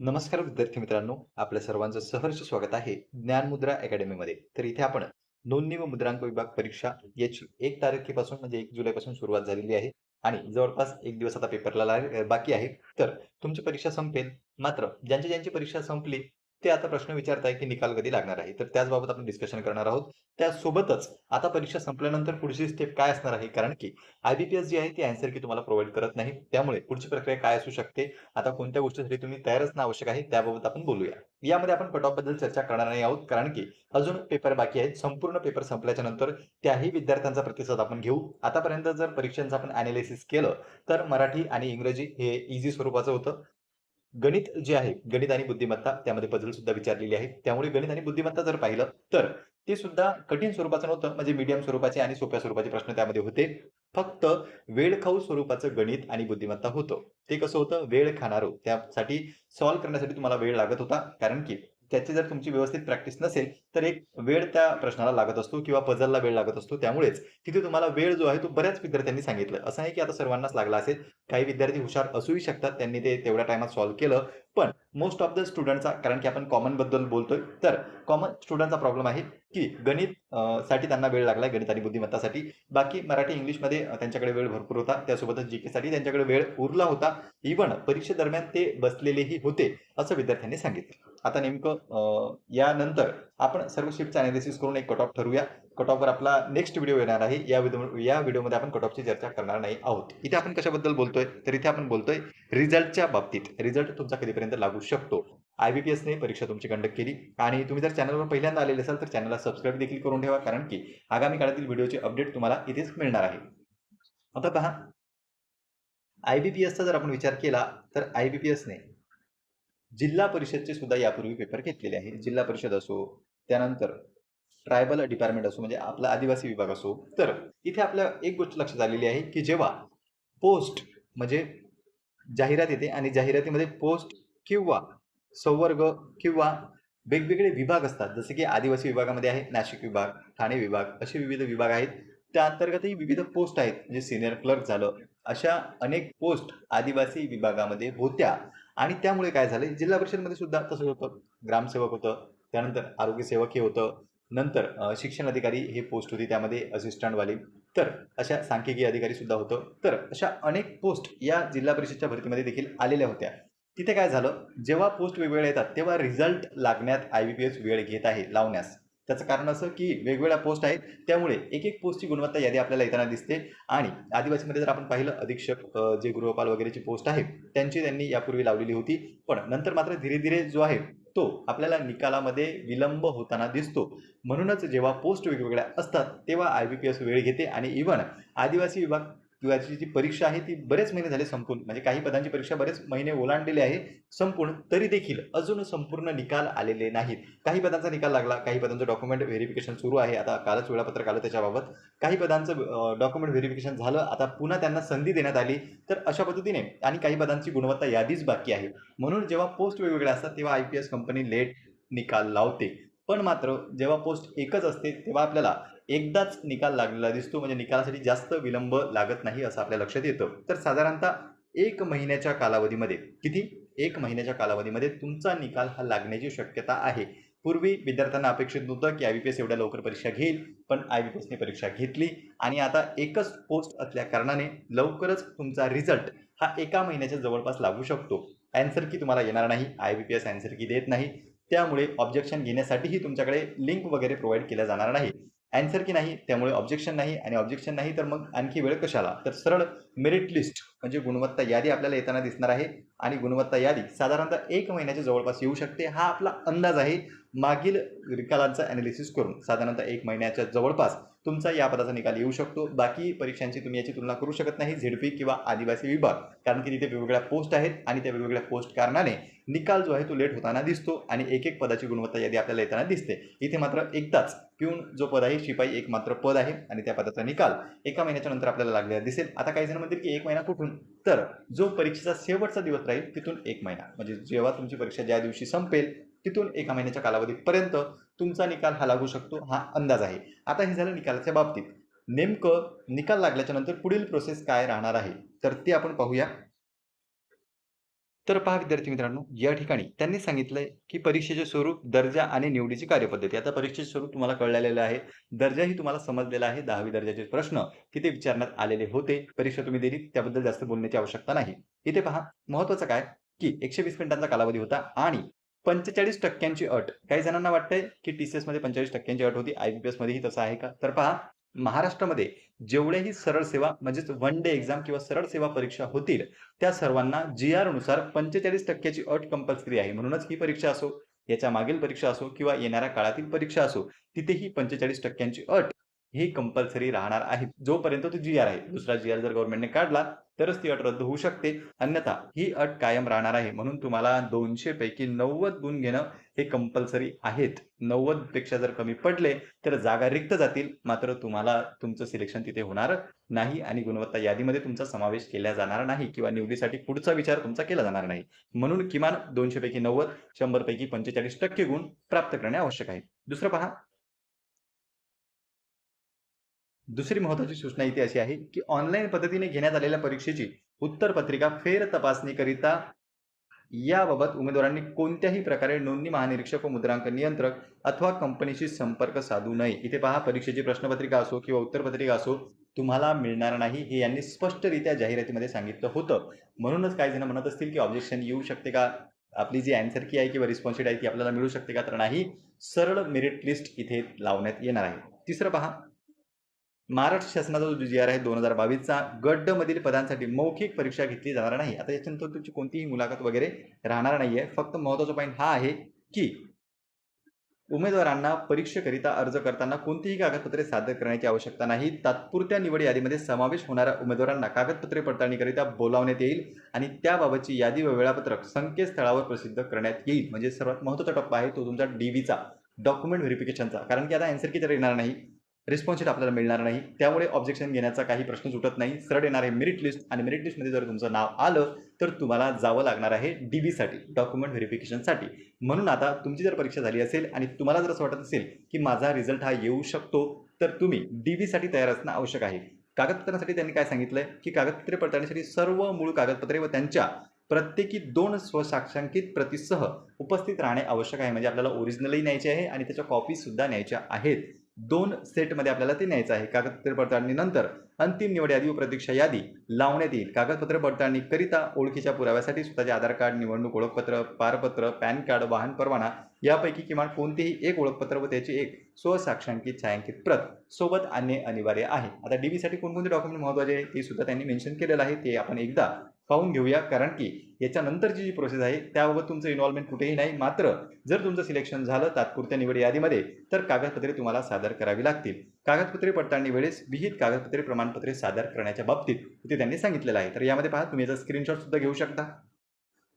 नमस्कार विद्यार्थी मित्रांनो आपल्या सर्वांचं सहर्ष स्वागत आहे ज्ञानमुद्रा अकॅडमीमध्ये तर इथे आपण नोंदणी व मुद्रांक विभाग परीक्षा याची एक तारखेपासून म्हणजे एक जुलैपासून सुरुवात झालेली आहे आणि जवळपास एक दिवस आता पेपरला बाकी आहे. तर तुमची परीक्षा संपेल मात्र ज्यांची ज्यांची परीक्षा संपली ते आता प्रश्न विचारताय की निकाल कधी लागणार आहे? तर त्याचबाबत आपण डिस्कशन करणार आहोत. त्यासोबतच आता परीक्षा संपल्यानंतर पुढची स्टेप काय असणार आहे? कारण की आयबीपीएस जी आहे ती अँसर की तुम्हाला प्रोव्हाइड करत नाही. त्यामुळे पुढची प्रक्रिया काय असू शकते? आता कोणत्या गोष्टीसाठी तुम्ही तयार असणं आवश्यक आहे त्याबाबत आपण बोलूया. यामध्ये आपण कट ऑफबद्दल चर्चा करणार नाही आहोत. कारण की अजून पेपर बाकी आहेत. संपूर्ण पेपर संपल्याच्या नंतर त्याही विद्यार्थ्यांचा प्रतिसाद आपण घेऊ. आतापर्यंत जर परीक्षांचं आपण अनालिसिस केलं तर मराठी आणि इंग्रजी हे इझी स्वरूपाचं होतं. गणित जे आहे गणित आणि बुद्धिमत्ता त्यामध्ये पझल सुद्धा विचारलेली आहे त्यामुळे गणित आणि बुद्धिमत्ता जर पाहिलं तर ते सुद्धा कठीण स्वरूपाचं नव्हतं. म्हणजे मीडियम स्वरूपाचे आणि सोप्या स्वरूपाचे प्रश्न त्यामध्ये होते. फक्त वेळखाऊ स्वरूपाचं गणित आणि बुद्धिमत्ता होतं. ते कसं होतं? वेळ खाणारं. त्यासाठी सॉल्व्ह करण्यासाठी तुम्हाला वेळ लागत होता. कारण की त्याची जर तुमची व्यवस्थित प्रॅक्टिस नसेल तर एक वेळ त्या प्रश्नाला लागत असतो किंवा पझलला वेळ लागत असतो. त्यामुळेच तिथे तुम्हाला वेळ जो आहे तो बऱ्याच विद्यार्थ्यांनी सांगितलं. असं आहे की आता सर्वांनाच लागला असेल. काही विद्यार्थी हुशार असूही शकतात. त्यांनी ते तेवढ्या टायमात सॉल्व्ह केलं. पण मोस्ट ऑफ द स्टुडंटचा कारण की आपण कॉमनबद्दल बोलतोय तर कॉमन स्टुडंटचा प्रॉब्लेम आहे की गणित साठी त्यांना वेळ लागला गणित आणि बुद्धिमत्तासाठी. बाकी मराठी इंग्लिशमध्ये त्यांच्याकडे वेळ भरपूर होता. त्यासोबतच जी साठी त्यांच्याकडे वेळ उरला होता. इव्हन परीक्षेदरम्यान ते बसलेलेही होते असं विद्यार्थ्यांनी सांगितलं. आता नेमकं यानंतर आपण सर्व शिफ्टचं अनालिसिस करून एक कट ऑफ ठरूया कट ऑफवर आपला नेक्स्ट व्हिडिओ येणार आहे. या व्हिडिओ या व्हिडिओमध्ये आपण कट ऑफची चर्चा करणार नाही आहोत. इथे आपण कशाबद्दल बोलतोय? तर इथे आपण बोलतोय रिझल्टच्या बाबतीत. रिझल्ट तुमचा कधीपर्यंत लागू शकतो? आयबीपीएसने परीक्षा तुमची कंडक्ट केली. आणि तुम्ही जर चॅनलवर पहिल्यांदा आलेले असाल तर चॅनलला सबस्क्राईब देखील करून ठेवा. कारण की आगामी काळातील व्हिडिओचे अपडेट तुम्हाला इथेच मिळणार आहे. आता पहा. आयबीपीएसचा जर आपण विचार केला तर आयबीपीएसने जिल्हा परिषदचे सुद्धा यापूर्वी पेपर घेतलेले आहे. जिल्हा परिषद असो त्यानंतर ट्रायबल डिपार्टमेंट असो म्हणजे आपला आदिवासी विभाग असो. तर इथे आपल्या एक गोष्ट लक्षात आलेली आहे की जेव्हा पोस्ट म्हणजे जाहिरात येते आणि जाहिरातीमध्ये पोस्ट किंवा संवर्ग किंवा वेगवेगळे विभाग असतात जसे की आदिवासी विभागामध्ये आहे नाशिक विभाग ठाणे विभाग असे विविध विभाग आहेत. त्या अंतर्गतही विविध पोस्ट आहेत. म्हणजे सिनियर क्लर्क झालं अशा अनेक पोस्ट आदिवासी विभागामध्ये होत्या. आणि त्यामुळे काय झालं जिल्हा परिषदमध्ये सुद्धा तसंच होतं. ग्रामसेवक होतं त्यानंतर आरोग्य सेवक हे होतं. नंतर शिक्षण अधिकारी हे पोस्ट होती त्यामध्ये असिस्टंटवाली तर अशा सांख्यिकी अधिकारी सुद्धा होतं. तर अशा अनेक पोस्ट या जिल्हा परिषदच्या भरतीमध्ये देखील आलेल्या होत्या. तिथे काय झालं? जेव्हा पोस्ट वेगवेगळ्या येतात तेव्हा रिझल्ट लागण्यात आय बी पी एस वेळ घेत आहे लावण्यास. त्याचं कारण असं की वेगवेगळ्या पोस्ट आहेत त्यामुळे एक एक पोस्टची गुणवत्ता यादी आपल्याला येताना दिसते. आणि आदिवासीमध्ये जर आपण पाहिलं अधीक्षक जे गृहपाल वगैरेची पोस्ट आहे त्यांची त्यांनी यापूर्वी लावलेली होती. पण नंतर मात्र धीरे धीरे जो आहे तो आपल्याला निकालामध्ये विलंब होताना दिसतो. म्हणूनच जेव्हा पोस्ट वेगवेगळ्या असतात तेव्हा आय बी पी एस वेळ घेते आणि इव्हन आदिवासी विभाग याची जी परीक्षा आहे ती बरेच महिने झाले संपून म्हणजे काही पदांची परीक्षा बरेच महिने ओलांडलेली आहे संपूर्ण तरी देखील अजून संपूर्ण निकाल आलेले नाहीत. काही पदांचा निकाल लागला काही पदांचं डॉक्युमेंट व्हेरिफिकेशन सुरू आहे आता कालच वेळापत्रक आलं त्याच्याबाबत. काही पदांचं डॉक्युमेंट व्हेरिफिकेशन झालं आता पुन्हा त्यांना संधी देण्यात आली तर अशा पद्धतीने आणि काही पदांची गुणवत्ता यादीच बाकी आहे. म्हणून जेव्हा पोस्ट वेगवेगळ्या असतात तेव्हा I P S company late निकाल लावते. पण मात्र जेव्हा पोस्ट एकच असते तेव्हा आपल्याला एकदाच निकाल लागलेला दिसतो म्हणजे निकालासाठी जास्त विलंब लागत नाही असं आपल्या लक्षात येतं. तर साधारणतः एक महिन्याच्या कालावधीमध्ये किती? एक महिन्याच्या कालावधीमध्ये तुमचा निकाल हा लागण्याची शक्यता आहे. पूर्वी विद्यार्थ्यांना अपेक्षित नव्हतं की आय बी पी एस एवढ्या लवकर परीक्षा घेईल पण आय बी पी एसने परीक्षा घेतली आणि आता एकच पोस्ट असल्या कारणाने लवकरच तुमचा रिझल्ट हा एका महिन्याच्या जवळपास लागू शकतो. अँसर की तुम्हाला येणार नाही I B P S answer key देत नाही त्यामुळे ऑब्जेक्शन घेण्यासाठीही तुमच्याकडे लिंक वगैरे प्रोव्हाइड केल्या जाणार नाही. अँसर की नाही त्यामुळे ऑब्जेक्शन नाही आणि ऑब्जेक्शन नाही तर मग आणखी वेळ कशाला? तर सरळ मेरिट लिस्ट म्हणजे गुणवत्ता यादी आपल्याला येताना दिसणार आहे आणि गुणवत्ता यादी साधारणतः एक महिन्याच्या जवळपास येऊ शकते हा आपला अंदाज आहे. मागील निकालांचा अनालिसिस करून साधारणतः एक महिन्याच्या जवळपास तुमचा या पदाचा निकाल येऊ शकतो. बाकी परीक्षांची तुम्ही याची तुलना करू शकत नाही झेडपी किंवा आदिवासी विभाग. कारण की तिथे वेगवेगळ्या पोस्ट आहेत आणि त्या वेगवेगळ्या पोस्ट कारणाने निकाल जो आहे तो लेट होताना दिसतो आणि एक एक पदाची गुणवत्ता यादी आपल्याला येताना दिसते. इथे मात्र एकदाच पिऊन जो पद आहे शिपाई एक मात्र पद आहे आणि त्या पदाचा निकाल एका महिन्याच्या नंतर आपल्याला लागलेला दिसेल. आता काही जण म्हणतील की एक महिना कुठून? तर जो परीक्षेचा शेवटचा दिवस राहील तिथून एक महिना. म्हणजे जेव्हा तुमची परीक्षा ज्या दिवशी संपेल तिथून एका महिन्याच्या कालावधीपर्यंत तुमचा निकाल हा लागू शकतो हा अंदाज आहे. आता हे झालं निकालाच्या बाबतीत. नेमकं निकाल लागल्याच्या नंतर पुढील प्रोसेस काय राहणार आहे? तर ते आपण पाहूया. तर पहा विद्यार्थी मित्रांनो या ठिकाणी त्यांनी सांगितलंय की परीक्षेचे स्वरूप दर्जा आणि निवडीची कार्यपद्धती. आता परीक्षेचे स्वरूप तुम्हाला कळलेलं आहे. दर्जाही तुम्हाला समजलेला आहे. दहावी दर्जाचे प्रश्न तिथे विचारण्यात आलेले होते? परीक्षा तुम्ही दिली त्याबद्दल जास्त बोलण्याची आवश्यकता नाही. इथे पहा महत्वाचं काय? की एकशे वीस मिनिटांचा कालावधी होता आणि पंचेचाळीस टक्क्यांची अट. काही जणांना वाटतंय की टी सी मध्ये पंचेचाळीस टक्क्यांची अट होती आय बी पी मध्येही तसं आहे का? तर पहा महाराष्ट्रामध्ये जेवढ्याही सरळ सेवा म्हणजेच वन डे एक्झाम किंवा सरळ सेवा परीक्षा होतील त्या सर्वांना जी आरनुसार पंचेचाळीस टक्क्याची अट कंपल्सरी आहे. म्हणूनच ही परीक्षा असो याच्या मागील परीक्षा असो किंवा येणाऱ्या काळातील परीक्षा असो तिथेही पंचेचाळीस टक्क्यांची अट ही कंपल्सरी राहणार आहे. जोपर्यंत तो जी आर आहे. दुसरा जी आर जर गव्हर्नमेंटने काढला तरच ती अट रद्द होऊ शकते. अन्यथा ही अट कायम राहणार आहे. म्हणून तुम्हाला दोनशे पैकी नव्वद गुण घेणं हे कंपल्सरी आहेत. नव्वदपेक्षा जर कमी पडले तर जागा रिक्त जातील. मात्र तुम्हाला तुमचं सिलेक्शन तिथे होणार नाही आणि गुणवत्ता यादीमध्ये तुमचा समावेश केला जाणार नाही किंवा निवडीसाठी पुढचा विचार तुमचा केला जाणार नाही. म्हणून किमान दोनशे पैकी नव्वद शंभर पैकी पंचेचाळीस टक्के गुण प्राप्त करणे आवश्यक आहे. दुसरं पहा. दुसरी महत्वाची सूचना इथे अशी आहे की ऑनलाईन पद्धतीने घेण्यात आलेल्या परीक्षेची उत्तरपत्रिका फेर तपासणीकरिता याबाबत उमेदवारांनी कोणत्याही प्रकारे नोंदणी महानिरीक्षक व मुद्रांक नियंत्रक अथवा कंपनीशी संपर्क साधू नये. इथे पहा परीक्षेची प्रश्नपत्रिका असो किंवा उत्तरपत्रिका असो तुम्हाला मिळणार नाही हे यांनी स्पष्टरित्या जाहिरातीमध्ये सांगितलं होतं. म्हणूनच काही जण म्हणत असतील की ऑब्जेक्शन येऊ शकते का? आपली जी अँसर की आहे किंवा रिस्पॉन्सिट आहे ती आपल्याला मिळू शकते का? तर नाही. सरळ मेरिट लिस्ट इथे लावण्यात येणार आहे. तिसरं पहा महाराष्ट्र शासनाचा जो जी आर आहे दोन हजार बावीसचा गड्डमधील पदांसाठी मौखिक परीक्षा घेतली जाणार नाही. आता याच्यानंतर तुमची कोणतीही मुलाखत वगैरे राहणार नाही आहे फक्त महत्त्वाचा पॉईंट हा आहे की उमेदवारांना परीक्षेकरिता अर्ज करताना कोणतीही कागदपत्रे सादर करण्याची आवश्यकता नाही. तात्पुरत्या निवड यादीमध्ये समावेश होणाऱ्या उमेदवारांना कागदपत्रे पडताळणीकरिता बोलावण्यात येईल आणि त्याबाबतची यादी व वेळापत्रक संकेतस्थळावर प्रसिद्ध करण्यात येईल. म्हणजे सर्वात महत्त्वाचा टप्पा आहे तो तुमचा डीव्हीचा डॉक्युमेंट व्हेरिफिकेशनचा कारण की आता अँसर किती तर येणार नाही? रिस्पॉन्स शीट आपल्याला मिळणार नाही. त्यामुळे ऑब्जेक्शन घेण्याचा काही प्रश्न सुटत नाही. सरळ येणार आहे मेरिट लिस्ट आणि मेरिट लिस्टमध्ये जर तुमचं नाव आलं तर तुम्हाला जावं लागणार आहे डी बीसाठी डॉक्युमेंट व्हेरिफिकेशनसाठी म्हणून आता तुमची जर परीक्षा झाली असेल आणि तुम्हाला जर असं वाटत असेल की माझा रिझल्ट हा येऊ शकतो तर तुम्ही डी बीसाठी तयार असणं आवश्यक आहे. कागदपत्रांसाठी त्यांनी काय सांगितलं की कागदपत्रे पडताळणीसाठी सर्व मूळ कागदपत्रे व त्यांच्या प्रत्येकी दोन स्वसाक्षांकित प्रतीसह उपस्थित राहणे आवश्यक आहे. म्हणजे आपल्याला ओरिजिनलही न्यायचे आहे आणि त्याच्या कॉपीसुद्धा न्यायच्या आहेत. दोन सेटमध्ये आपल्याला ते न्यायचं आहे. कागदपत्र पडताळणीनंतर अंतिम निवड यादी व प्रतीक्षा यादी लावण्यात येईल. कागदपत्र पडताळणीकरिता ओळखीच्या पुराव्यासाठी स्वतःचे आधार कार्ड निवडणूक ओळखपत्र पारपत्र पॅन कार्ड वाहन परवाना यापैकी किमान कोणतेही एक ओळखपत्र व त्याची एक स्वसाक्षांकित छायांकित प्रत सोबत आणणे अनिवार्य आहे. आता डीबीसाठी कोणकोणते डॉक्युमेंट महत्त्वाचे आहे ते सुद्धा त्यांनी मेन्शन केलेलं आहे. ते आपण एकदा पाहून घेऊया. कारण की याच्यानंतरची जी प्रोसेस आहे त्याबाबत तुमचं इन्व्हॉल्वमेंट कुठेही नाही. मात्र जर तुमचं सिलेक्शन झालं तात्पुरत्या निवड यादीमध्ये तर कागदपत्रे तुम्हाला सादर करावी लागतील. कागदपत्रे पडताळणी वेळेस विहित कागदपत्रे प्रमाणपत्रे सादर करण्याच्या बाबतीत इथे त्यांनी सांगितलेलं आहे. तर यामध्ये पहा तुम्ही याचा स्क्रीनशॉट सुद्धा घेऊ शकता.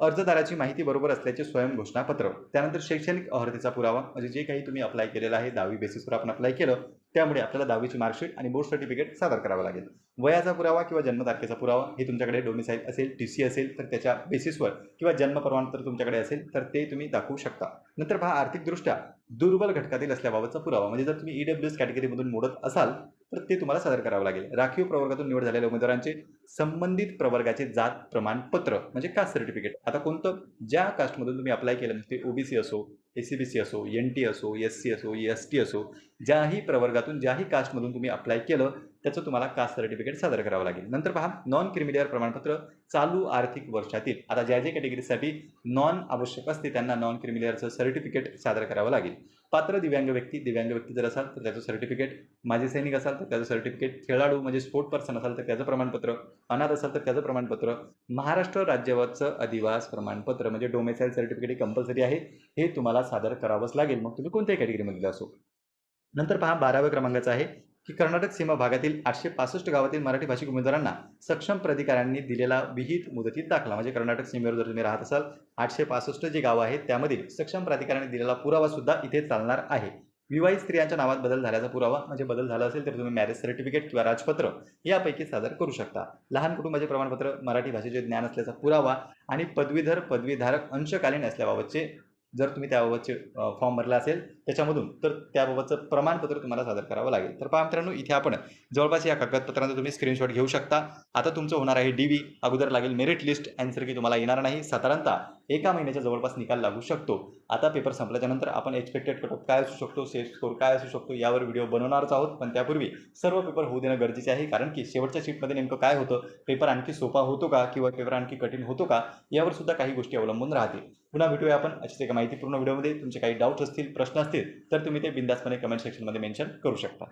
अर्जदाराची माहिती बरोबर असल्याचे स्वयं घोषणापत्र. त्यानंतर शैक्षणिक अर्हतेचा पुरावा म्हणजे जे काही तुम्ही अप्लाय केलेलं आहे दहावी बेसिसवर आपण अप्लाय केलं त्यामुळे आपल्याला दहावीची मार्कशीट आणि बोर्ड सर्टिफिकेट सादर करावं लागेल. वयाचा पुरावा किंवा जन्मतारखेचा पुरावा हे तुमच्याकडे डोमिसाईल असेल टी सी असेल तर त्याच्या बेसिसवर किंवा जन्म प्रमाणपत्र तुमच्याकडे असेल तर ते तुम्ही दाखवू शकता. नंतर पहा आर्थिकदृष्ट्या दुर्बल घटकातील असल्याबाबतचा पुरावा. म्हणजे जर तुम्ही ईडब्ल्यू एस कॅटेगरीमधून मोडत असाल तर ते तुम्हाला सादर करावं लागेल. राखीव प्रवर्गातून निवड झालेल्या उमेदवारांचे संबंधित प्रवर्गाचे जात प्रमाणपत्र म्हणजे कास्ट सर्टिफिकेट आता कोणतं ज्या कास्टमधून तुम्ही अप्लाय केलं म्हणजे ते ओबीसी असो एस सी बी सी असो एन टी असो एस सी असो एस टी असो ज्याही प्रवर्गातून ज्याही कास्टमधून तुम्ही अप्लाय केलं त्याचं तुम्हाला कास्ट सर्टिफिकेट सादर करावं लागेल. नंतर पहा नॉन क्रिमिलियर प्रमाणपत्र चालू आर्थिक वर्षातील आता ज्या ज्या कॅटेगरीसाठी नॉन आवश्यक असते त्यांना नॉन क्रिमिलियरचं सर्टिफिकेट सादर करावं लागेल. पात्र दिव्यांग व्यक्ती दिव्यांग व्यक्ती जर असाल तर त्याचं सर्टिफिकेट माजी सैनिक असाल तर त्याचं सर्टिफिकेट खेळाडू म्हणजे स्पोर्ट पर्सन असाल तर त्याचं प्रमाणपत्र अनाथ असाल तर त्याचं प्रमाणपत्र महाराष्ट्र राज्यवाचं अधिवास प्रमाणपत्र म्हणजे डोमेसाईल सर्टिफिकेट कंपल्सरी आहे हे तुम्हाला सादर करावंच लागेल. मग तुम्ही कोणत्याही कॅटेगरीमधले असो. नंतर पहा बाराव्या क्रमांकाचा आहे. की कर्नाटक सीमा भागातील आठशे पासष्ट गावातील मराठी भाषिक उमेदवारांना सक्षम प्राधिकाऱ्यांनी दिलेला विहित मुदतीत दाखला. म्हणजे कर्नाटक सीमेवर जर तुम्ही राहत असाल आठशे पासष्ट जे गावं आहेत त्यामधील सक्षम प्राधिकाऱ्यांनी दिलेला पुरावा सुद्धा इथे चालणार आहे. विवाहित स्त्रियांच्या नावात बदल झाल्याचा पुरावा म्हणजे बदल झाला असेल तर तुम्ही मॅरेज सर्टिफिकेट किंवा राजपत्र यापैकी सादर करू शकता. लहान कुटुंबाचे प्रमाणपत्र मराठी भाषेचे ज्ञान असल्याचा पुरावा आणि पदवीधर पदवीधारक अंशकालीन असल्याबाबतचे जर तुम्ही त्याबाबतचे फॉर्म भरला असेल त्याच्यामधून तर त्याबाबतचं प्रमाणपत्र तुम्हाला सादर करावं लागेल. तर पहा मित्रांनो इथे आपण जवळपास या कागदपत्रांचा तुम्ही स्क्रीनशॉट घेऊ शकता. आता तुमचं होणार आहे डी अगोदर लागेल मेरिट लिस्ट अँसर की तुम्हाला येणार नाही. साधारणतः एका महिन्याच्या जवळपास निकाल लागू शकतो. आता पेपर संपल्याच्या नंतर आपण एक्सपेक्टेड कट ऑफ काय असू शकतो सेफ स्कोर काय असू शकतो यावर व्हिडिओ बनवणारच आहोत. पण त्यापूर्वी सर्व पेपर होऊ देणं गरजेचे आहे. कारण की शेवटच्या शीटमध्ये नेमकं काय होतं? पेपर आणखी सोपा होतो का? किंवा पेपर आणखी कठीण होतो का? यावर सुद्धा काही गोष्टी अवलंबून राहतील. पुन्हा भेटूया आपण अशीच एका माहितीपूर्ण व्हिडिओमध्ये तुमचे काही डाऊट्स असतील प्रश्न असतील तर तुम्ही ते बिंदासपणे कमेंट सेक्शनमध्ये मेन्शन करू शकता.